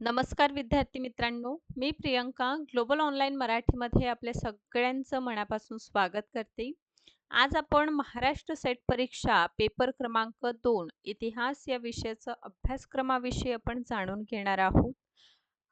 नमस्कार विद्यार्थी मित्रांनो, मी प्रियंका ग्लोबल ऑनलाईन मराठीमध्ये आपल्या सगळ्यांचं मनापासून स्वागत करते. आज आपण महाराष्ट्र सेट परीक्षा पेपर क्रमांक दोन इतिहास या विषयाचं अभ्यासक्रमाविषयी आपण जाणून घेणार आहोत.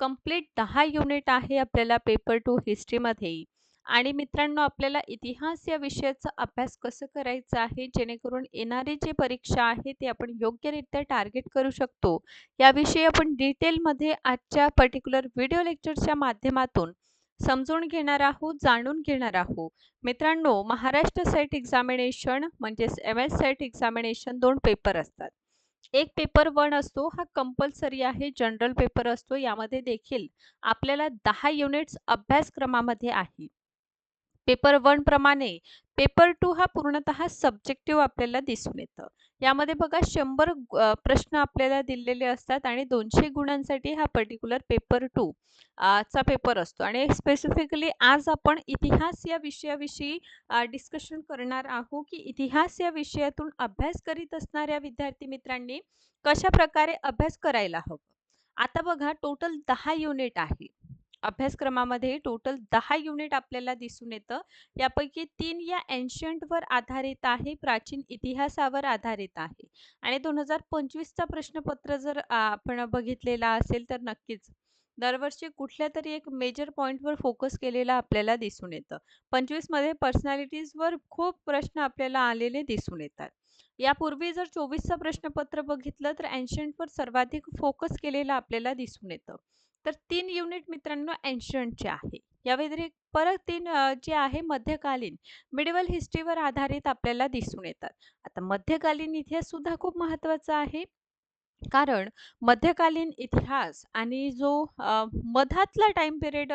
कंप्लीट दहा युनिट आहे आपल्याला पेपर टू हिस्ट्रीमध्ये आणि मित्रांनो आपल्याला इतिहास या विषयाचा अभ्यास कसं करायचा आहे? जेणेकरून येणारी जी परीक्षा आहे ती आपण योग्यरित्या टार्गेट करू शकतो. याविषयी आपण डिटेलमध्ये आजच्या पर्टिक्युलर व्हिडिओ लेक्चरच्या माध्यमातून समजून घेणार आहोत जाणून घेणार आहोत. मित्रांनो महाराष्ट्र सेट एक्झामिनेशन म्हणजेच एम एस सेट एक्झामिनेशन दोन पेपर असतात. एक पेपर वन असतो हा कंपल्सरी आहे जनरल पेपर असतो. यामध्ये देखील आपल्याला दहा युनिट्स अभ्यासक्रमामध्ये आहे. पेपर वन प्रमाणे पेपर टू हा पूर्णतः सब्जेक्टिव्ह आपल्याला दिसून येतं. यामध्ये बघा शंभर प्रश्न आपल्याला दिलेले असतात आणि दोनशे गुणांसाठी हा पर्टिक्युलर पेपर टू चा पेपर असतो. आणि स्पेसिफिकली आज आपण इतिहास या विषयाविषयी डिस्कशन करणार आहोत की इतिहास या विषयातून अभ्यास करीत असणाऱ्या विद्यार्थी मित्रांनी कशा प्रकारे अभ्यास करायला हवं? आता बघा टोटल दहा युनिट आहे. अभ्यासक्रमामध्ये टोटल दहा युनिट आपल्याला दिसून येतं. यापैकी तीन या एन्शंटवर आधारित आहे प्राचीन इतिहासावर आधारित आहे. आणि दोन हजार पंचवीसचा प्रश्नपत्र जर आपण बघितलेला असेल तर नक्कीच दरवर्षी कुठल्या तरी एक मेजर पॉईंटवर फोकस केलेला आपल्याला दिसून येतं. पंचवीसमध्ये पर्सनॅलिटीजवर खूप प्रश्न आपल्याला आलेले दिसून येतात. यापूर्वी जर चोवीसचं प्रश्नपत्र बघितलं तर एन्शियंटवर सर्वाधिक फोकस केलेला आपल्याला दिसून येतं. तर तीन युनिट मित्रांनो एन्शंटचे आहे. या व्यतिरिक्त परत तीन जे आहे मध्यकालीन मिडिवल हिस्ट्रीवर आधारित आपल्याला दिसून येतात. आता मध्यकालीन इतिहास सुद्धा खूप महत्त्वाचा आहे. कारण मध्यकालीन इतिहास आणि जो मधातला टाइम पिरियड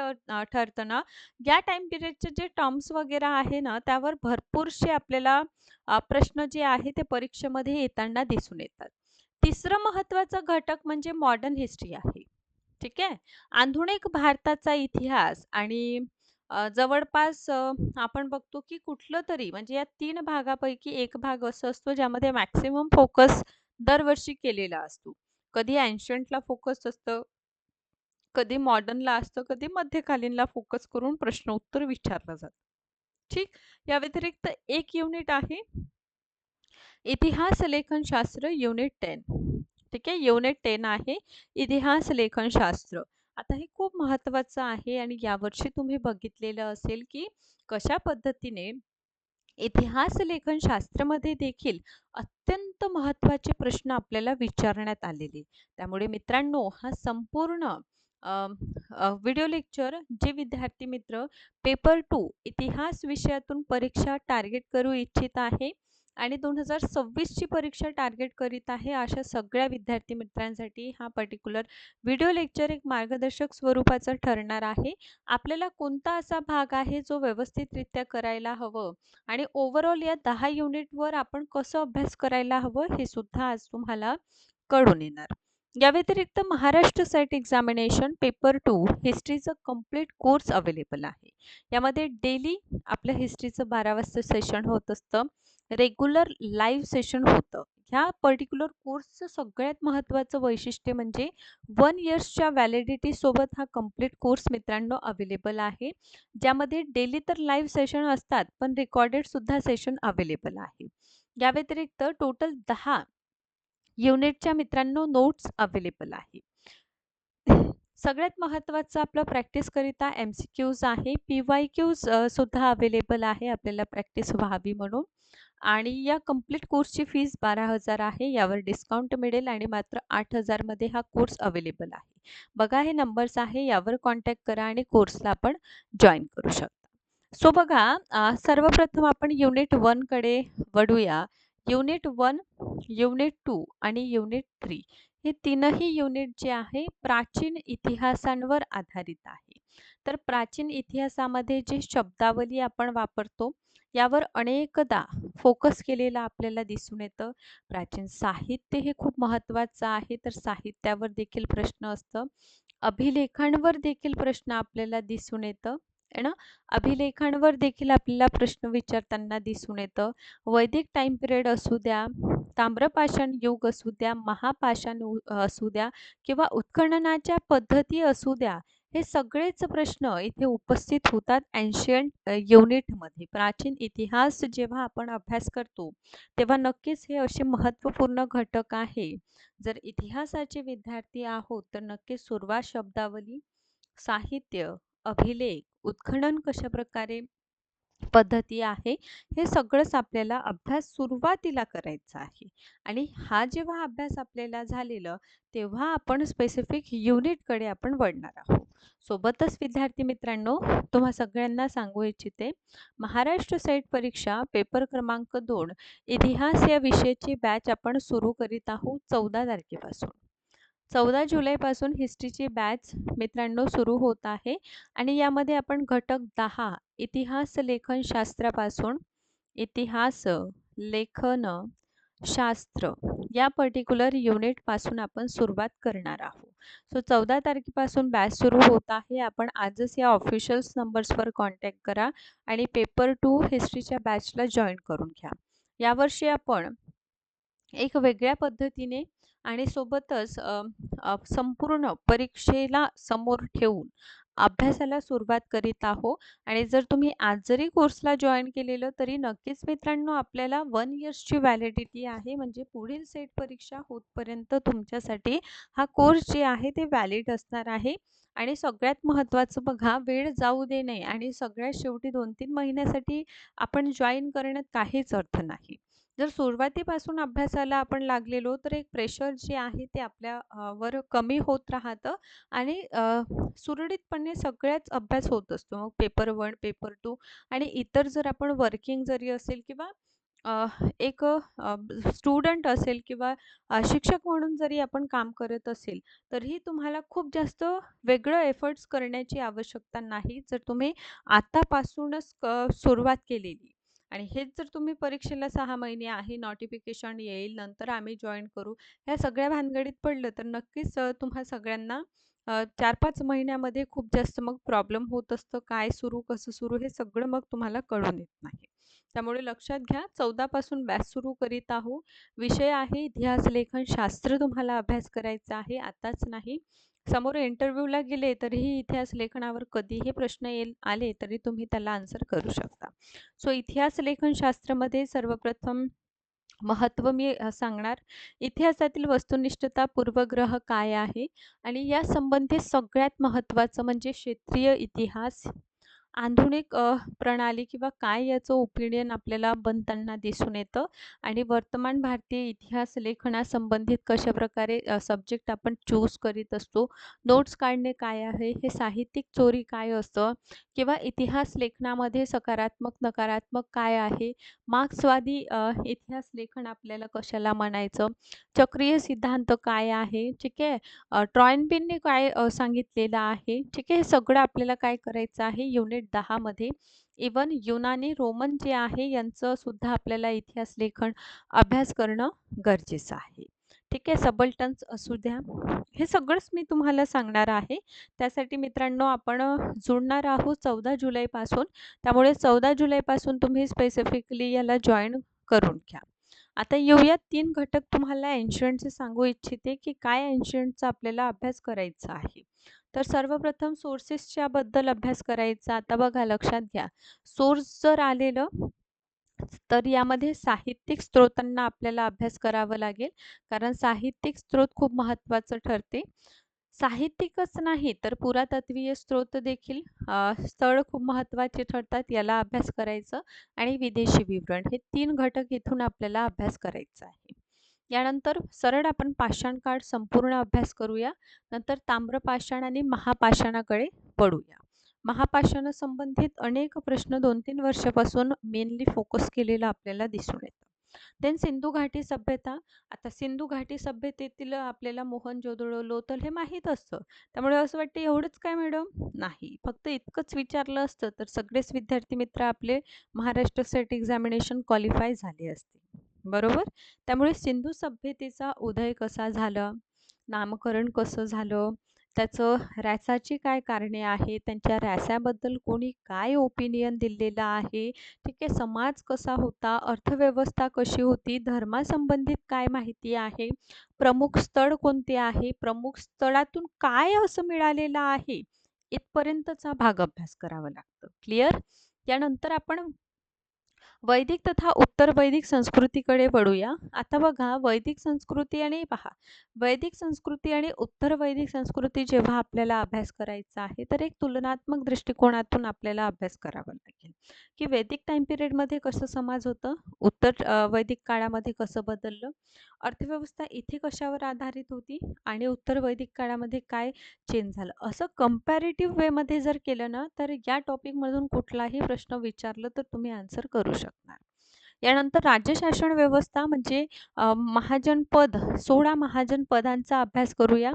ठरतं ना या टाइम पिरियडचे जे टर्म्स वगैरे आहे ना त्यावर भरपूरसे आपल्याला प्रश्न जे आहे ते परीक्षेमध्ये येताना दिसून येतात. तिसरं महत्वाचं घटक म्हणजे मॉडर्न हिस्ट्री आहे. ठीक आहे? आधुनिक भारताचा इतिहास आणि जवळपास आपण बघतो की कुठलं तरी म्हणजे या तीन भागापैकी एक भाग असं असतो ज्यामध्ये मॅक्सिमम फोकस दरवर्षी केलेला असतो. कधी अँशंटला फोकस असतं कधी मॉडर्नला असतं कधी मध्यकालीनला फोकस करून प्रश्न उत्तर विचारलं जातं. ठीक? या व्यतिरिक्त एक युनिट आहे इतिहास लेखनशास्त्र युनिट टेन. ठीक आहे? युनिट टेन आहे इतिहास लेखनशास्त्र आता हे खूप महत्त्वाचं आहे आणि यावर्षी तुम्ही बघितलेलं असेल की कशा पद्धतीने इतिहास लेखनशास्त्रामध्ये देखील अत्यंत महत्त्वाचे प्रश्न आपल्याला विचारण्यात आलेले. त्यामुळे मित्रांनो हा संपूर्ण व्हिडिओ लेक्चर जे विद्यार्थी मित्र पेपर टू इतिहास विषयातून परीक्षा टार्गेट करू इच्छित आहे. आणि दोन हजार सव्वीसची परीक्षा टार्गेट करीत आहे अशा सगळ्या विद्यार्थी मित्रांसाठी हा पर्टिक्युलर व्हिडिओ लेक्चर एक मार्गदर्शक स्वरूपाचं ठरणार आहे. आपल्याला कोणता असा भाग आहे जो व्यवस्थितरित्या करायला हवं? आणि ओव्हरऑल या दहा युनिटवर आपण कसं अभ्यास करायला हवं हे सुद्धा आज तुम्हाला कळून येणार. या व्यतिरिक्त Maharashtra SET examination paper two हिस्ट्रीचं complete course available आहे. यामध्ये डेली आपल्या हिस्ट्रीचं बारा वाजता सेशन होत असतं. रेग्युलर लाईव्ह सेशन होतं. ह्या पर्टिक्युलर कोर्सचं सगळ्यात महत्त्वाचं वैशिष्ट्य म्हणजे वन इयर्सच्या व्हॅलिडिटीसोबत हा कंप्लीट कोर्स मित्रांनो अवेलेबल आहे. ज्यामध्ये डेली तर लाईव्ह सेशन असतात पण रेकॉर्डेड सुद्धा सेशन अवेलेबल आहे. या व्यतिरिक्त टोटल दहा युनिटच्या मित्रांनो नोट्स अवेलेबल आहे. सगळ्यात महत्त्वाचं आपलं प्रॅक्टिसकरिता एम सी क्यूज आहे. पी वाय क्यूज सुद्धा अवेलेबल आहे आपल्याला प्रॅक्टिस व्हावी म्हणून. आणि या कंप्लीट कोर्सची फीस बारा हजार आहे यावर डिस्काउंट मिळेल आणि मात्र आठ हजारमध्ये हा कोर्स अवेलेबल आहे. बघा हे नंबर्स आहे यावर कॉन्टॅक्ट करा आणि कोर्सला आपण जॉईन करू शकता. सो बघा सर्वप्रथम आपण युनिट वनकडे वळूया. युनिट वन युनिट टू आणि युनिट थ्री हे तीनही युनिट जे आहे प्राचीन इतिहासांवर आधारित आहे. तर प्राचीन इतिहासामध्ये जे शब्दावली आपण वापरतो यावर अनेकदा फोकस केलेला आपल्याला दिसून येतं. प्राचीन साहित्य हे खूप महत्त्वाचं आहे तर साहित्यावर देखील प्रश्न असतं. अभिलेखांवर देखील प्रश्न आपल्याला दिसून येतं आहे ना? अभिलेखांवर देखील आपल्याला प्रश्न विचारताना दिसून येतं. वैदिक टाइम पिरियड असू द्या ताम्रपाषाण युग असू द्या महापाषाण असू द्या किंवा उत्खननाच्या पद्धती असू द्या हे सगळेच प्रश्न इथे उपस्थित होतात अँशियंट युनिटमध्ये प्राचीन इतिहास जेव्हा आपण अभ्यास करतो तेव्हा नक्कीच हे असे महत्त्वपूर्ण घटक आहे. जर इतिहासाचे विद्यार्थी आहोत तर नक्कीच सुरुवात शब्दावली साहित्य अभिलेख उत्खनन कशा प्रकारे पद्धती आहे. हे सगळंच आपल्याला अभ्यास सुरुवातीला करायचा आहे. आणि हा जेव्हा अभ्यास आपल्याला झालेलं तेव्हा आपण स्पेसिफिक युनिटकडे आपण वळणार आहोत. सोबतच विद्यार्थी मित्रांनो तुम्हा सगळ्यांना सांगू इच्छिते महाराष्ट्र सेट परीक्षा पेपर क्रमांक दोन इतिहास या विषयाची बॅच आपण सुरू करीत आहोत चौदा तारखेपासून. चौदा जुलैपासून हिस्ट्रीची बॅच मित्रांनो सुरू होत आहे. आणि यामध्ये आपण घटक दहा इतिहास लेखनशास्त्रापासून इतिहास लेखन शास्त्र या पर्टिक्युलर युनिटपासून आपण सुरुवात करणार आहोत. सो चौदा तारखेपासून बॅच सुरू होत आहे. आपण आजच या ऑफिशियल्स नंबर्सवर कॉन्टॅक्ट करा आणि पेपर टू हिस्ट्रीच्या बॅचला जॉईन करून घ्या. यावर्षी आपण एक वेगळ्या पद्धतीने आणि सोबतच संपूर्ण परीक्षेला समोर ठेवून अभ्यासाला सुरुवात करीत आहो. आणि जर तुम्ही आज जरी कोर्सला जॉईन केलेलं तरी नक्कीच मित्रांनो आपल्याला वन इयर्सची व्हॅलिडिटी आहे. म्हणजे पुढील सेट परीक्षा होतपर्यंत तुमच्यासाठी हा कोर्स जे आहे ते व्हॅलिड असणार आहे. आणि सगळ्यात महत्त्वाचं बघा वेळ जाऊ दे नाही आणि सगळ्यात शेवटी दोन तीन महिन्यासाठी आपण जॉईन करण्यात काहीच अर्थ नाही. जर सुरुवातीपासून अभ्यासाला आपण लागलेलो तर एक प्रेशर जे आहे ते आपल्या वर कमी होत राहतं आणि सुरळीतपणे सगळ्याच अभ्यास होत असतो. मग पेपर वन पेपर टू आणि इतर जर आपण वर्किंग जरी असेल किंवा एक स्टुडंट असेल किंवा शिक्षक म्हणून जरी आपण काम करत असेल तरीही तुम्हाला खूप जास्त वेगळं एफर्ट्स करण्याची आवश्यकता नाही. जर तुम्ही आतापासूनच सुरुवात केलेली आणि हेच जर तुम्ही परीक्षेला सहा महिने आहे नोटिफिकेशन येईल नंतर आम्ही जॉईन करू ह्या सगळ्या भानगडीत पडलं तर नक्कीच तुम्हा सगळ्यांना चार पाच महिन्यामध्ये खूप जास्त मग प्रॉब्लेम होत असतं काय सुरू कसं सुरू हे सगळं मग तुम्हाला कळून येत नाही. त्यामुळे लक्षात घ्या चौदापासून बॅच सुरू करीत आहो. विषय आहे इतिहास लेखन शास्त्र तुम्हाला अभ्यास करायचा आहे आताच नाही. समोर इंटरव्ह्यूला गेले तरीही इतिहास लेखनावर कधीही प्रश्न येईल आले तरी तुम्ही त्याला आन्सर करू शकता. सो इतिहास लेखनशास्त्रामध्ये सर्वप्रथम महत्त्व मी सांगणार. इतिहासातील वस्तुनिष्ठता पूर्वग्रह काय आहे? आणि या संबंधित सगळ्यात महत्त्वाचं म्हणजे क्षेत्रीय इतिहास आधुनिक प्रणाली किंवा काय याचं ओपिनियन आपल्याला बनताना दिसून येतं? आणि वर्तमान भारतीय इतिहास लेखनासंबंधित कशाप्रकारे सब्जेक्ट आपण चूज करीत असतो? नोट्स काढणे काय आहे? हे साहित्यिक चोरी काय असतं? किंवा इतिहास लेखनामध्ये सकारात्मक नकारात्मक काय आहे? मार्क्सवादी इतिहास लेखन आपल्याला कशाला म्हणायचं? चक्रीय सिद्धांत काय आहे? ठीक आहे? ट्रॉयनबिनने काय सांगितलेलं आहे? ठीक आहे? हे सगळं आपल्याला काय करायचं आहे? युनिट दहामध्ये इवन युनानी रोमन जे आहे यांचं सुद्धा आपल्याला इतिहास लेखन अभ्यास करणं गरजेचं आहे. ठीक आहे सबल्टन्स असू द्या. हे सगळंच मी तुम्हाला सांगणार आहे. त्यासाठी मित्रांनो आपण जुळणार आहोत चौदा जुलैपासून. त्यामुळे चौदा जुलैपासून तुम्ही स्पेसिफिकली याला जॉईन करून घ्या. आता येऊया तीन घटक तुम्हाला एन्शंटचे सांगू इच्छिते की काय एन्शंटचा आपल्याला अभ्यास करायचा आहे. तर सर्वप्रथम सोर्सेसच्या बद्दल अभ्यास करायचा. आता बघा लक्षात घ्या. सोर्स जर आलेलं तर यामध्ये साहित्यिक स्त्रोतांना आपल्याला अभ्यास करावा लागेल. कारण साहित्यिक स्त्रोत खूप महत्त्वाचं ठरते. साहित्यिकच नाही तर पुरातत्वीय स्त्रोत देखील स्थळ खूप महत्त्वाचे ठरतात याला अभ्यास करायचं. आणि विदेशी विवरण हे तीन घटक इथून आपल्याला अभ्यास करायचा आहे. यानंतर सरळ आपण पाषाण काळ संपूर्ण अभ्यास करूया. नंतर ताम्रपाषाण आणि महापाषाणाकडे पडूया. महापाषाण संबंधित अनेक प्रश्न दोन तीन वर्षापासून मेनली फोकस केलेला आपल्याला दिसून येतं. देन सिंधू घाटी सभ्यता. आता सिंधू घाटी सभ्यतेतील आपल्याला मोहन जोदडो लोथल हे माहीत असतं. त्यामुळे असं वाटतं एवढंच काय मॅडम नाही. फक्त इतकंच विचारलं असतं तर सगळेच विद्यार्थी मित्र आपले महाराष्ट्र सेट एक्झामिनेशन क्वालिफाय झाले असते बरोबर? त्यामुळे सिंधू सभ्यतेचा उदय कसा झाला? नामकरण कसं झालं? त्याचं रॅसाची काय कारणे आहे त्यांच्या रॅसाबद्दल कोणी काय ओपिनियन दिलेलं आहे, ठीक आहे. समाज कसा होता, अर्थव्यवस्था कशी होती, धर्मासंबंधित काय माहिती आहे, प्रमुख स्थळ कोणते आहे, प्रमुख स्थळातून काय असं मिळालेलं आहे, इथपर्यंतचा भाग अभ्यास करावा लागतो. क्लिअर? त्यानंतर आपण वैदिक तथा उत्तर वैदिक संस्कृतीकडे वळूया. आता बघा वैदिक संस्कृती आणि पहा वैदिक संस्कृती आणि उत्तर वैदिक संस्कृती जेव्हा आपल्याला अभ्यास करायचा आहे, तर एक तुलनात्मक दृष्टिकोनातून आपल्याला अभ्यास करावा लागेल, की वैदिक टाईम पिरियडमध्ये कसं समाज होतं, उत्तर वैदिक काळामध्ये कसं बदललं, अर्थव्यवस्था इथे कशावर आधारित होती आणि उत्तर वैदिक काळामध्ये काय चेंज झालं. असं कंपॅरेटिव्ह वेमध्ये जर केलं ना, तर या टॉपिकमधून कुठलाही प्रश्न विचारलं तर तुम्ही आन्सर करू शकणार. यानंतर राज्यशासन व्यवस्था म्हणजे महाजनपद सोळा महाजन पदांचा अभ्यास करूया.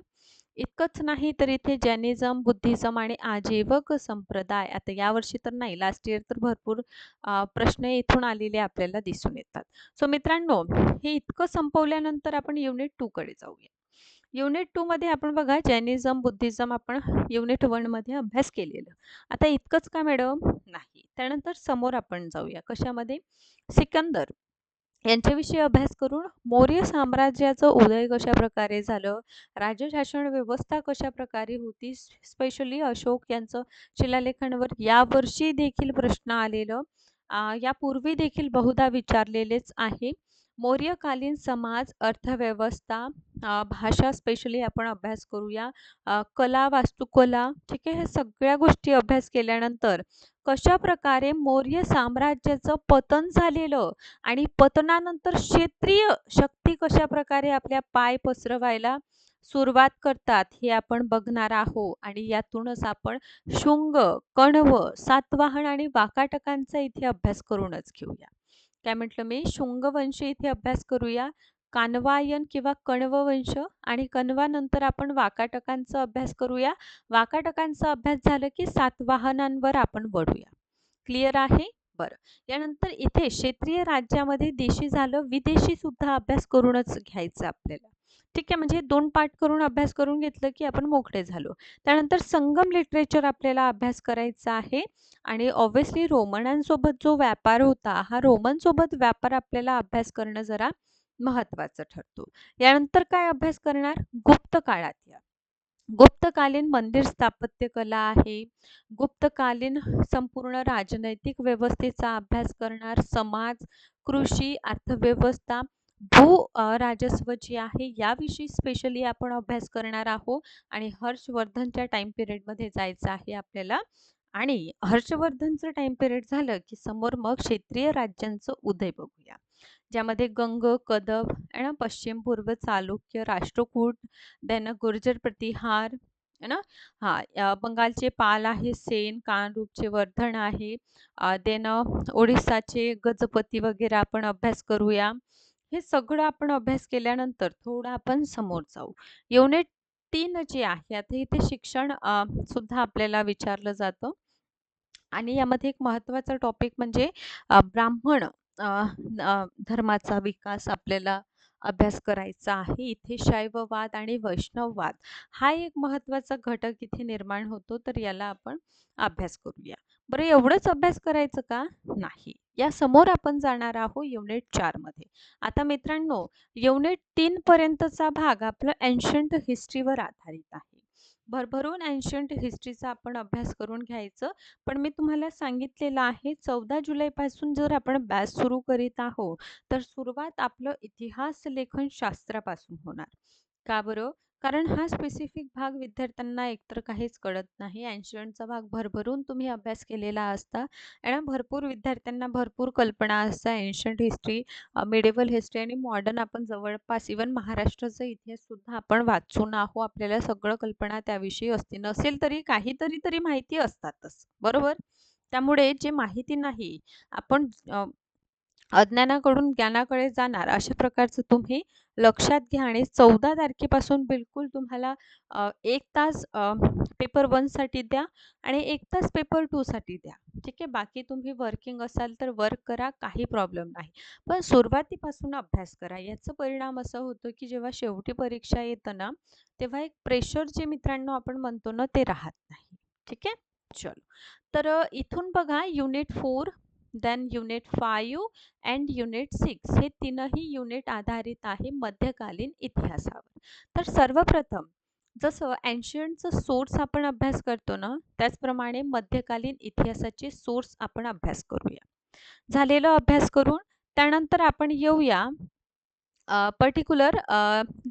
इतकंच नाही तर इथे जैनिझम, बुद्धिझम आणि आजीवक संप्रदाय आता यावर्षी तर नाही लास्ट इयर तर भरपूर प्रश्न इथून आलेले आपल्याला दिसून येतात. सो मित्रांनो हे इतकं संपवल्यानंतर आपण युनिट टूकडे जाऊया. युनिट टूमध्ये आपण बघा जैनिझम, बुद्धिझम आपण युनिट वनमध्ये अभ्यास केलेलं. आता इतकंच का मॅडम? नाही. त्यानंतर समोर आपण जाऊया. कशामध्ये? सिकंदर यांच्याविषयी अभ्यास करून मौर्य साम्राज्याचं उदय कशा प्रकारे झालं, राज्यशासन व्यवस्था कशा प्रकारे होती, स्पेशली अशोक यांचं शिलालेखांवर यावर्षी देखील प्रश्न आलेलं, यापूर्वी देखील बहुधा विचारलेलेच आहे. मौर्यकालीन समाज, अर्थव्यवस्था, भाषा स्पेशली आपण अभ्यास करूया. कला, वास्तुकला ठीक आहे. ह्या सगळ्या गोष्टी अभ्यास केल्यानंतर कशा प्रकारे मौर्य साम्राज्याचं पतन झालेलं आणि पतनानंतर क्षेत्रीय शक्ती कशा प्रकारे आपल्या पाय पसरवायला सुरुवात करतात हे आपण बघणार आहोत आणि यातूनच आपण शुंग, कण्व, सातवाहन आणि वाकाटकांचा इथे अभ्यास करूनच घेऊया. काय म्हटलं मी? शुंगवंश इथे अभ्यास करूया. कानवायन किंवा कण्ववंश आणि कण्वानंतर आपण वाकाटकांचा अभ्यास करूया. वाकाटकांचा अभ्यास झालं की सातवाहनांवर आपण वळूया. क्लिअर आहे? बरं. यानंतर इथे क्षेत्रीय राज्यामध्ये देशी झालं विदेशी सुद्धा अभ्यास करूनच घ्यायचं आपल्याला. ठीक आहे म्हणजे दोन पाठ करून अभ्यास करून घेतलं की आपण मोकळे झालो. त्यानंतर संगम लिटरेचर आपल्याला अभ्यास करायचा आहे आणि ऑब्व्हियसली रोमनांसोबत जो व्यापार होता हा रोमनसोबत व्यापार आपल्याला अभ्यास करणं जरा महत्वाचं ठरतो. यानंतर काय अभ्यास करणार? गुप्त काळात या. गुप्तकालीन मंदिर स्थापत्य कला आहे. गुप्तकालीन संपूर्ण राजनैतिक व्यवस्थेचा अभ्यास करणार समाज कृषी अर्थव्यवस्था भू राजस्व जे आहे याविषयी स्पेशली आपण अभ्यास करणार आहोत आणि हर्षवर्धनच्या टाइम पिरियडमध्ये जायचं आहे आपल्याला. आणि हर्षवर्धनचं टाइम पिरियड झालं की समोर मग क्षेत्रीय राज्यांचं उदय बघूया. ज्यामध्ये गंग कदब ना पश्चिम पूर्व चालुक्य राष्ट्रकूट देन गुर्जर प्रतिहार है ना? हा बंगालचे पाल आहे सेन कानरूपचे वर्धन आहे देन ओडिसाचे गजपती वगैरे आपण अभ्यास करूया. हे सगळं आपण अभ्यास केल्यानंतर थोडं आपण समोर जाऊ. युनिट तीन जे आहे आता इथे शिक्षण सुद्धा आपल्याला विचारलं जातं. आणि यामध्ये एक महत्त्वाचा टॉपिक म्हणजे ब्राह्मण धर्माचा विकास आपल्याला अभ्यास करायचा आहे. इथे शैववाद आणि वैष्णववाद हा एक महत्त्वाचा घटक इथे निर्माण होतो. तर याला आपण अभ्यास करूया. बरं एवढंच अभ्यास करायचं का? नाही. या समोर आपण जाणार आहोत युनिट चारमध्ये. आता मित्रांनो युनिट तीन पर्यंतचा भाग आपलं एन्शंट हिस्ट्रीवर आधारित आहे. भरभरून एन्शंट हिस्ट्रीचा आपण अभ्यास करून घ्यायचं. पण मी तुम्हाला सांगितलेलं आहे चौदा जुलैपासून जर आपण बॅच सुरू करीत आहोत तर सुरुवात आपलं इतिहास लेखन शास्त्रापासून होणार. का बरं? कारण हा स्पेसिफिक भाग विद्यार्थ्यांना एकतर काहीच कळत नाही. अँशियंटचा भाग भरभरून तुम्ही अभ्यास केलेला असता आणि भरपूर विद्यार्थ्यांना भरपूर कल्पना असतात एन्शंट हिस्ट्री मिडेवल हिस्ट्री आणि मॉडर्न आपण जवळपास इवन महाराष्ट्राचा इतिहाससुद्धा आपण वाचून आहो आपल्याला सगळं कल्पना त्याविषयी असते. नसेल तरी काहीतरी तरी माहिती असतातच. बरोबर? त्यामुळे जे माहिती नाही आपण अज्ञानाकडून ज्ञानाकडे जाणार अशा प्रकारचं तुम्ही लक्षात घ्या आणि चौदा तारखेपासून बिलकुल तुम्हाला एक तास पेपर वनसाठी द्या आणि एक तास पेपर टूसाठी द्या. ठीक आहे? बाकी तुम्ही वर्किंग असाल तर वर्क करा काही प्रॉब्लेम नाही. पण सुरुवातीपासून अभ्यास करा. याचा परिणाम असं होतो की जेव्हा शेवटी परीक्षा येतं ना तेव्हा एक प्रेशर जे मित्रांनो आपण म्हणतो ना ते राहत नाही. ठीक आहे? चलो. तर इथून बघा unit four then unit five and unit six हे तीनही युनिट आधारित आहे मध्यकालीन इतिहासावर. तर सर्वप्रथम जसं एन्शियंटचं सोर्स आपण अभ्यास करतो ना त्याचप्रमाणे मध्यकालीन इतिहासाचे सोर्स आपण अभ्यास करूया. झालेलं अभ्यास करून त्यानंतर आपण येऊया पर्टिक्युलर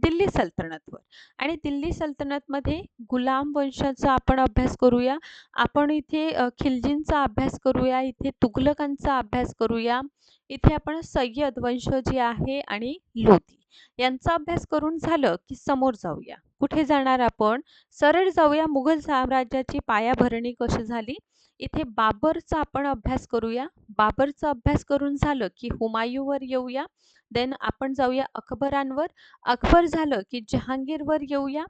दिल्ली सल्तनतवर. आणि दिल्ली सल्तनतमध्ये गुलाम वंशाचा आपण अभ्यास करूया. आपण इथे खिलजींचा अभ्यास करूया इथे तुघलकांचा अभ्यास करूया. इथे आपण सय्यद वंश जे आहे आणि लोधी यांचा अभ्यास करून झालं की समोर जाऊया. कुठे जाणार आपण? सरळ जाऊया. मुघल साम्राज्याची पायाभरणी कशी झाली? इथे बाबरचा आपण अभ्यास करूया. बाबरचा अभ्यास करून झालं की हुमायूवर येऊया. देन आपण जाऊया अकबरांवर. अकबर झालं की जहांगीरवर येऊया.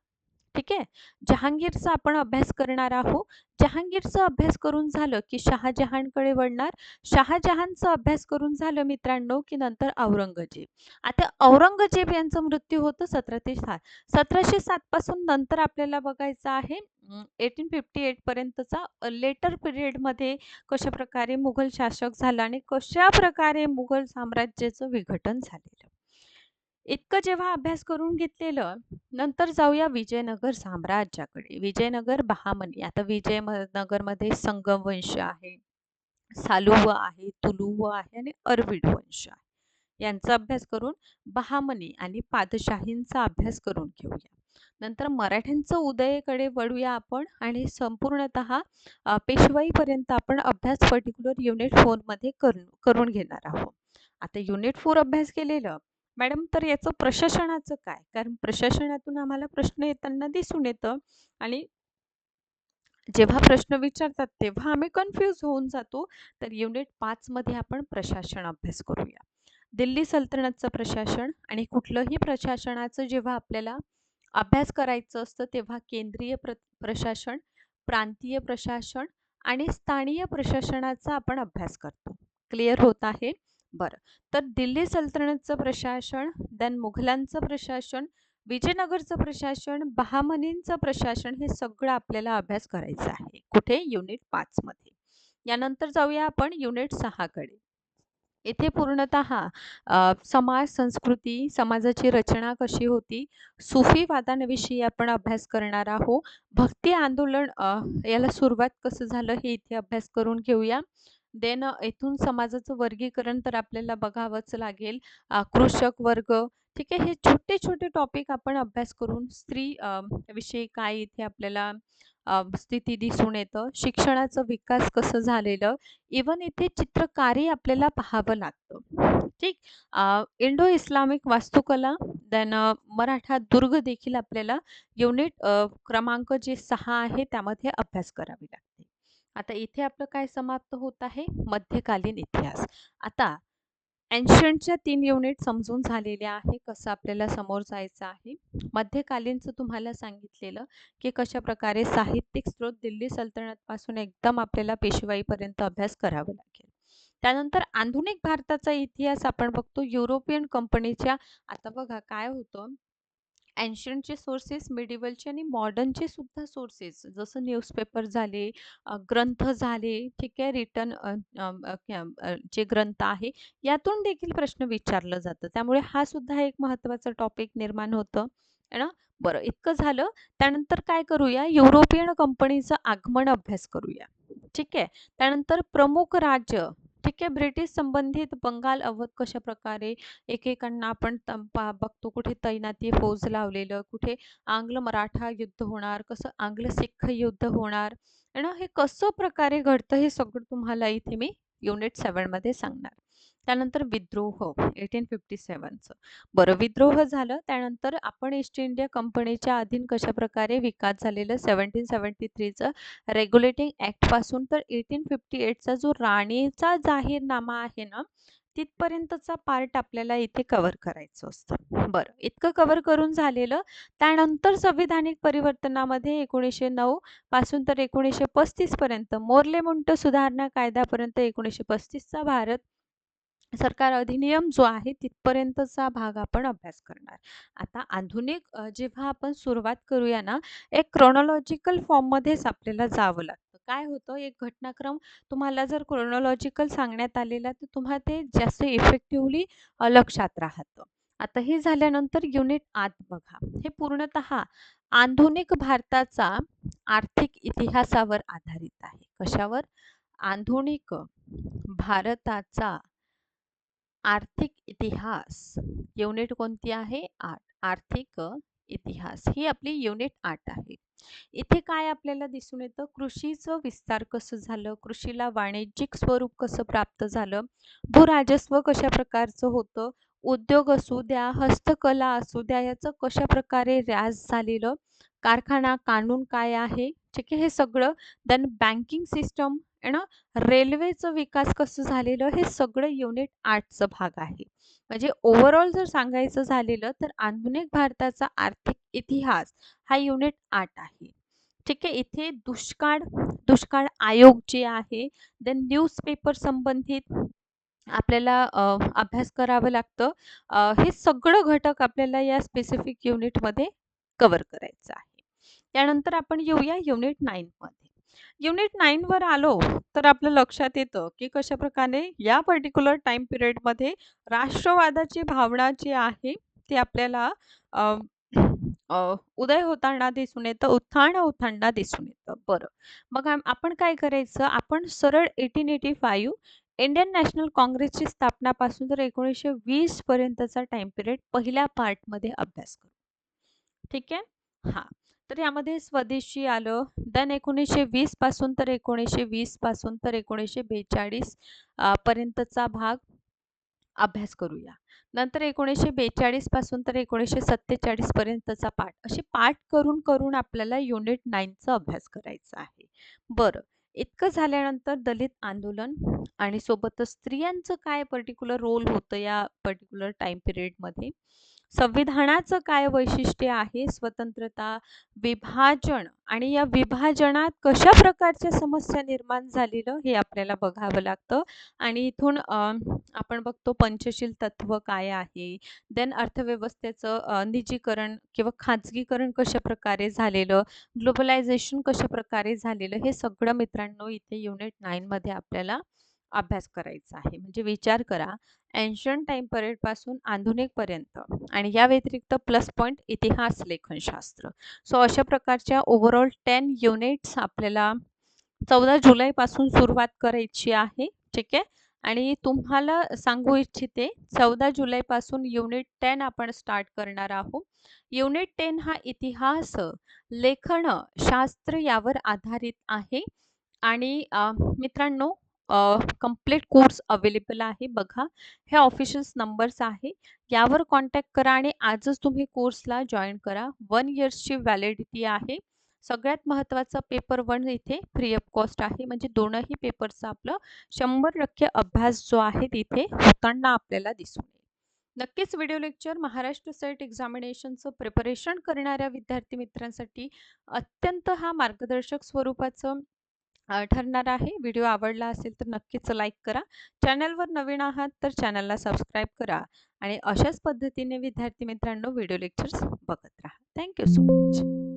ठीक आहे? जहांगीरचा आपण अभ्यास करणार आहोत. जहांगीरचा अभ्यास करून झालं की शहाजहानकडे वळणार. शहाजहानचा अभ्यास करून झालं मित्रांनो की नंतर औरंगजेब. आता औरंगजेब यांचं मृत्यू होतं सतरा ते सात. सतराशे सात पासून नंतर आपल्याला बघायचं आहे एटीन फिफ्टी एट पर्यंतचा लेटर पिरियडमध्ये कशा प्रकारे मुघल शासक झाला आणि कशा प्रकारे मुघल साम्राज्याचं विघटन झालेलं. इतकं जेव्हा अभ्यास करून घेतलेलं नंतर जाऊया विजयनगर साम्राज्याकडे. विजयनगर बहामनी. आता विजयनगरमध्ये संगम वंश आहे सालुव आहे तुलुव आहे आणि अरविड वंश आहे. यांचा अभ्यास करून बहामनी आणि पादशाहींचा अभ्यास करून घेऊया. नंतर मराठ्यांचं उदयकडे वळूया आपण आणि संपूर्णत पेशवाईपर्यंत आपण अभ्यास पर्टिक्युलर युनिट फोरमध्ये करून करून घेणार आहोत. आता युनिट फोर अभ्यास केलेलं मॅडम तर याचं प्रशासनाचं काय? कारण प्रशासनातून आम्हाला प्रश्न येताना दिसून येतं आणि जेव्हा प्रश्न विचारतात तेव्हा आम्ही कन्फ्यूज होऊन जातो. तर युनिट पाचमध्ये आपण प्रशासन अभ्यास करूया. दिल्ली सल्तनतचं प्रशासन आणि कुठलंही प्रशासनाचं जेव्हा आपल्याला अभ्यास करायचं असतं तेव्हा केंद्रीय प्र प्रशासन प्रांतीय प्रशासन आणि स्थानीय प्रशासनाचा आपण अभ्यास करतो. क्लिअर होत आहे? बरं. तर दिल्ली सल्तनतचं प्रशासन देन मुघलांचं प्रशासन विजयनगरचं प्रशासन बहामनींचं प्रशासन हे सगळं आपल्याला अभ्यास करायचं आहे. कुठे? युनिट पाचमध्ये यानंतर जाऊया आपण युनिट सहाकडे येथे पूर्णत समाज संस्कृती समाजाची रचना कशी होती? सुफी वादांविषयी आपण अभ्यास करणार आहोत. भक्ती आंदोलन याला सुरुवात कसं झालं हे इथे अभ्यास करून घेऊया. देन इथून समाजाचं वर्गीकरण तर आपल्याला बघावंच लागेल. कृषक वर्ग ठीक आहे? हे छोटे छोटे टॉपिक आपण अभ्यास करून स्त्री विषयी काय इथे आपल्याला स्थिती दिसून येतं शिक्षणाचं विकास कसं झालेलं इवन इथे चित्रकारी आपल्याला पाहावं लागतं. ठीक? इंडो इस्लामिक वास्तुकला देन मराठा दुर्ग देखील आपल्याला युनिट क्रमांक जे सहा आहे त्यामध्ये अभ्यास करावी लागते. आता इथे आपलं काय समाप्त होत आहे? मध्यकालीन इतिहास. आता एन्शंटच्या तीन युनिट समजून झालेल्या आहे कसं आपल्याला समोर जायचं आहे. मध्यकालीनचं तुम्हाला सांगितलेलं की कशा प्रकारे साहित्यिक स्रोत दिल्ली सल्तनतपासून एकदम आपल्याला पेशवाईपर्यंत अभ्यास करावा लागेल. त्यानंतर आधुनिक भारताचा इतिहास आपण बघतो युरोपियन कंपनीच्या आता बघा काय होतं एन्शंटचे सोर्सेस मिडिवलचे आणि मॉडर्नचे सुद्धा सोर्सेस जसं न्यूजपेपर झाले ग्रंथ झाले ठीक आहे रिटर्न जे ग्रंथ आहे यातून देखील प्रश्न विचारलं जातं. त्यामुळे हा सुद्धा एक महत्त्वाचं टॉपिक निर्माण होतं. ना? बरं इतकं झालं. त्यानंतर काय करूया? युरोपियन कंपनीचं आगमन अभ्यास करूया. ठीक आहे? त्यानंतर प्रमुख राज्य ठीक आहे ब्रिटिश संबंधित बंगाल अवध कशा प्रकारे एकेकांना आपण बघतो? कुठे तैनाती फौज लावलेलं कुठे आंग्ल मराठा युद्ध होणार कसं आंग्ल सिख युद्ध होणार? ना हे कसं प्रकारे घडतं हे सगळं तुम्हाला इथे मी युनिट सेवनमध्ये सांगणार. त्यानंतर विद्रोह एटीन फिफ्टी सेवनचं बरं विद्रोह झालं त्यानंतर आपण ईस्ट इंडिया कंपनीच्या अधीन कशा प्रकारे विकास झालेलं सेवन्टीन सेवन्टी थ्रीचं रेग्युलेटिंग ॲक्टपासून तर एटीन फिफ्टी एटचा जो राणीचा जाहीरनामा आहे ना तिथपर्यंतचा पार्ट आपल्याला इथे कव्हर करायचं असतं. बरं, इतकं कव्हर करून झालेलं. त्यानंतर संविधानिक परिवर्तनामध्ये 1909 पासून तर 1935 पर्यंत मोर्ले-मुंटो सुधारणा कायद्यापर्यंत एकोणीसशे पस्तीसचा भारत सरकार अधिनियम जो आहे तिथपर्यंतचा भाग आपण अभ्यास करणार. आता आधुनिक जेव्हा आपण सुरुवात करूया ना, एक क्रोनॉलॉजिकल फॉर्ममध्येच आपल्याला जावं लागतं. काय होतं, एक घटनाक्रम तुम्हाला जर क्रोनॉलॉजिकल सांगण्यात आलेला, तर तुम्हाला ते जास्त इफेक्टिव्हली लक्षात राहतं. आता हे झाल्यानंतर युनिट आत बघा. हे पूर्णतः आधुनिक भारताचा आर्थिक इतिहासावर आधारित आहे. कशावर? आधुनिक भारताचा आर्थिक इतिहास. युनिट कोणती आहे? आठ आर्थिक इतिहास. ही आपली युनिट आठ आहे. इथे काय आपल्याला दिसून येतं? कृषीचं विस्तार कसं झालं? कृषीला वाणिज्यिक स्वरूप कसं प्राप्त झालं? भूराजस्व कशा प्रकारचं होतं? उद्योग असू द्या, हस्तकला असू द्या, याचं कशा प्रकारे ऱ्यास झालेलं? कारखाना कानून काय आहे? ठीक आहे, हे सगळं. देन बँकिंग सिस्टम आहे ना, रेल्वेचं विकास कसं झालेलं? हे सगळं युनिट आठचं भाग आहे. म्हणजे ओव्हरऑल जर सांगायचं झालेलं, तर आधुनिक भारताचा आर्थिक इतिहास हा युनिट आठ आहे. ठीक आहे. इथे दुष्काळ, दुष्काळ आयोग जे आहे, देन न्यूजपेपर संबंधित आपल्याला अभ्यास करावं लागतं. हे सगळं घटक आपल्याला या स्पेसिफिक युनिटमध्ये कव्हर करायचं आहे. त्यानंतर आपण येऊया युनिट 9 मध्ये. युनिट 9 वर आलो, तर आपलं लक्षात येतं, की कशाप्रकारे या पर्टिक्युलर टाईम पिरियडमध्ये राष्ट्रवादाची भावना जी आहे, ती आपल्याला उदय होताना दिसून येतं, उत्थान होताना दिसून येतं. बरं, मग आपण काय करायचं? आपण सरळ 1885 इंडियन नॅशनल काँग्रेसची स्थापनापासून तर 1920 पर्यंतचा टाईम पिरियड पहिल्या पार्टमध्ये अभ्यास करू. ठीक आहे? हां. तर यामध्ये स्वदेशी आलं. देन 1920 पासून तर 1920 पासून तर एकोणीसशे बेचाळीस पर्यंतचा भाग अभ्यास करूया. नंतर 1942 पासून तर 1947 पर्यंतचा पाठ. असे पाठ करून, करून आपल्याला युनिट नाईनचा अभ्यास करायचा आहे. बरं, इतकं झाल्यानंतर दलित आंदोलन आणि सोबतच स्त्रियांचं काय पर्टिक्युलर रोल होतं या पर्टिक्युलर टाईम पिरियडमध्ये. संविधानाचं काय वैशिष्ट्य आहे? स्वतंत्रता, विभाजन आणि या विभाजनात कशा प्रकारच्या समस्या निर्माण झालेलं हे आपल्याला बघावं लागतं आणि इथून आपण बघतो पंचशील तत्व काय आहे? देन अर्थव्यवस्थेचं निजीकरण किंवा खाजगीकरण कशा प्रकारे झालेलं? ग्लोबलायझेशन कशा प्रकारे झालेलं? हे सगळं मित्रांनो इथे युनिट 9 मध्ये आपल्याला अभ्यास करायचा आहे. म्हणजे विचार करा, एन्शियंट टाईम पिरियडपासून आधुनिकपर्यंत आणि या व्यतिरिक्त प्लस पॉईंट इतिहास लेखनशास्त्र. सो अशा प्रकारच्या ओव्हरऑल टेन युनिट्स आपल्याला 14 जुलैपासून सुरुवात करायची आहे. ठीक आहे? आणि तुम्हाला सांगू इच्छिते 14 जुलैपासून युनिट टेन आपण स्टार्ट करणार आहोत. युनिट टेन हा इतिहास, लेखन, शास्त्र यावर आधारित आहे आणि मित्रांनो अ, कंप्लीट कोर्स अवेलेबल आहे बघा. हे ऑफिशियल्स नंबर्स आहे. यावर कॉन्टॅक्ट करा आणि आजच तुम्ही कोर्सला जॉईन करा. वन इयर्सची व्हॅलिडिटी आहे. सगळ्यात महत्त्वाचा पेपर वन इथे फ्री ऑफ कॉस्ट आहे. म्हणजे दोनही पेपरचा आपलं 100% अभ्यास जो आहे तिथे होताना आपल्याला दिसून येईल. नक्कीच व्हिडिओ लेक्चर महाराष्ट्र सेट एक्झामिनेशनचं प्रिपरेशन करणाऱ्या विद्यार्थी मित्रांसाठी अत्यंत हा मार्गदर्शक स्वरूपाचं ठरणार आहे. व्हिडिओ आवडला असेल तर नक्कीच लाईक करा. चॅनलवर नवीन आहात तर चॅनलला सबस्क्राईब करा आणि अशाच पद्धतीने विद्यार्थी मित्रांनो व्हिडिओ लेक्चर्स बघत राहा. Thank you so much.